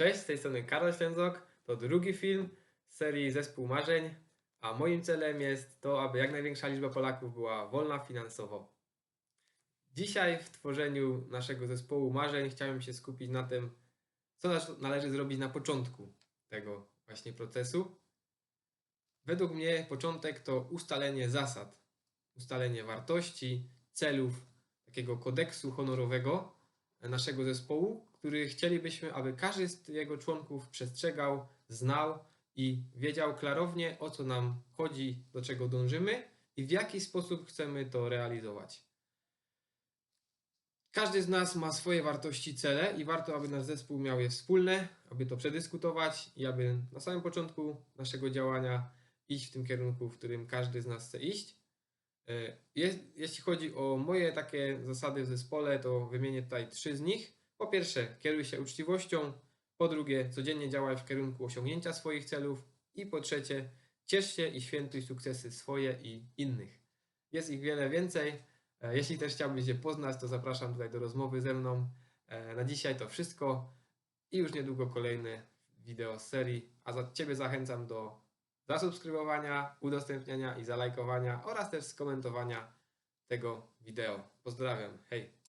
Cześć, z tej strony Karol Ślęzok. To drugi film z serii Zespół Marzeń, a moim celem jest to, aby jak największa liczba Polaków była wolna finansowo. Dzisiaj w tworzeniu naszego zespołu marzeń chciałem się skupić na tym, co należy zrobić na początku tego właśnie procesu. Według mnie początek to ustalenie zasad, ustalenie wartości, celów, takiego kodeksu honorowego naszego zespołu, który chcielibyśmy, aby każdy z jego członków przestrzegał, znał i wiedział klarownie, o co nam chodzi, do czego dążymy i w jaki sposób chcemy to realizować. Każdy z nas ma swoje wartości, cele i warto, aby nasz zespół miał je wspólne, aby to przedyskutować i aby na samym początku naszego działania iść w tym kierunku, w którym każdy z nas chce iść. E, Je, jeśli chodzi o moje takie zasady w zespole, to wymienię tutaj trzy z nich. Po pierwsze, kieruj się uczciwością. Po drugie, codziennie działaj w kierunku osiągnięcia swoich celów. I po trzecie, ciesz się i świętuj sukcesy swoje i innych. Jest ich wiele więcej. E, Jeśli też chciałbyś je poznać, to zapraszam tutaj do rozmowy ze mną. E, Na dzisiaj to wszystko i już niedługo kolejne wideo z serii. A za Ciebie zachęcam do zasubskrybowania, udostępniania i zalajkowania oraz też skomentowania tego wideo. Pozdrawiam. Hej!